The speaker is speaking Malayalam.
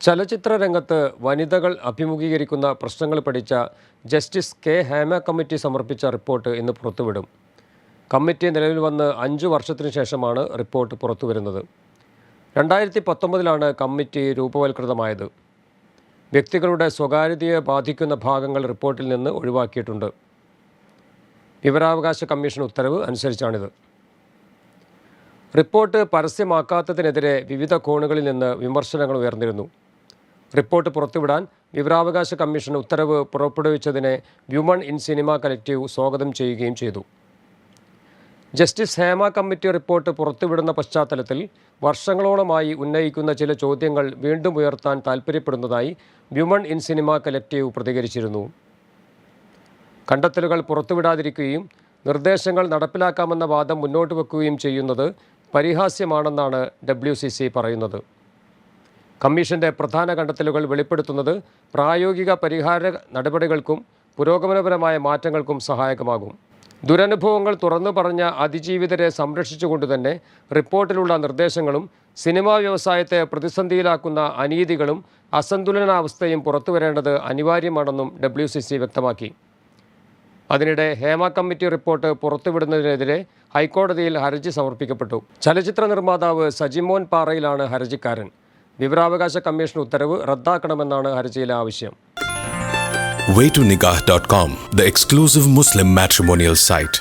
ചലച്ചിത്ര രംഗത്ത് വനിതകൾ അഭിമുഖീകരിക്കുന്ന പ്രശ്നങ്ങൾ പഠിച്ച ജസ്റ്റിസ് കെ ഹേമ കമ്മിറ്റി സമർപ്പിച്ച റിപ്പോർട്ട് ഇന്ന് പുറത്തുവിടും. കമ്മിറ്റി നിലവിൽ വന്ന് അഞ്ചു വർഷത്തിനു ശേഷമാണ് റിപ്പോർട്ട് പുറത്തുവരുന്നത്. രണ്ടായിരത്തി പത്തൊമ്പതിലാണ് കമ്മിറ്റി രൂപവൽകൃതമായത്. വ്യക്തികളുടെ സ്വകാര്യതയെ ബാധിക്കുന്ന ഭാഗങ്ങൾ റിപ്പോർട്ടിൽ നിന്ന് ഒഴിവാക്കിയിട്ടുണ്ട്. വിവരാവകാശ കമ്മീഷൻ ഉത്തരവ് അനുസരിച്ചാണിത്. റിപ്പോർട്ട് പരസ്യമാക്കാത്തതിനെതിരെ വിവിധ കോണുകളിൽ നിന്ന് വിമർശനങ്ങൾ ഉയർന്നിരുന്നു. റിപ്പോർട്ട് പുറത്തുവിടാൻ വിവരാവകാശ കമ്മീഷൻ ഉത്തരവ് പുറപ്പെടുവിച്ചതിനെ വ്യുമൺ ഇൻ സിനിമ കലക്റ്റീവ് സ്വാഗതം ചെയ്യുകയും ചെയ്തു. ജസ്റ്റിസ് ഹേമ കമ്മിറ്റി റിപ്പോർട്ട് പുറത്തുവിടുന്ന പശ്ചാത്തലത്തിൽ വർഷങ്ങളോളമായി ഉന്നയിക്കുന്ന ചില ചോദ്യങ്ങൾ വീണ്ടും ഉയർത്താൻ താൽപ്പര്യപ്പെടുന്നതായി വ്യുമൺ ഇൻ സിനിമ കലക്റ്റീവ് പ്രതികരിച്ചിരുന്നു. കണ്ടെത്തലുകൾ പുറത്തുവിടാതിരിക്കുകയും നിർദ്ദേശങ്ങൾ നടപ്പിലാക്കാമെന്ന വാദം മുന്നോട്ട് വെക്കുകയും ചെയ്യുന്നത് പരിഹാസ്യമാണെന്നാണ് ഡബ്ല്യു പറയുന്നത്. കമ്മീഷന്റെ പ്രധാന കണ്ടെത്തലുകൾ വെളിപ്പെടുത്തുന്നത് പ്രായോഗിക പരിഹാര നടപടികൾക്കും പുരോഗമനപരമായ മാറ്റങ്ങൾക്കും സഹായകമാകും. ദുരനുഭവങ്ങൾ തുറന്നു പറഞ്ഞ അതിജീവിതരെ സംരക്ഷിച്ചുകൊണ്ട് തന്നെ റിപ്പോർട്ടിലുള്ള നിർദ്ദേശങ്ങളും സിനിമാ വ്യവസായത്തെ പ്രതിസന്ധിയിലാക്കുന്ന അനീതികളും അസന്തുലനാവസ്ഥയും പുറത്തുവരേണ്ടത് അനിവാര്യമാണെന്നും ഡബ്ല്യു സി സി വ്യക്തമാക്കി. അതിനിടെ ഹേമ കമ്മിറ്റി റിപ്പോർട്ട് പുറത്തുവിടുന്നതിനെതിരെ ഹൈക്കോടതിയിൽ ഹർജി സമർപ്പിക്കപ്പെട്ടു. ചലച്ചിത്ര നിർമ്മാതാവ് സജിമോൻ പാറയിലാണ് ഹർജിക്കാരൻ. വിവരാവകാശ കമ്മീഷൻ ഉത്തരവ് റദ്ദാക്കണമെന്നാണ് ഹർജിയിലെ ആവശ്യം way to nikah.com the exclusive Muslim matrimonial site.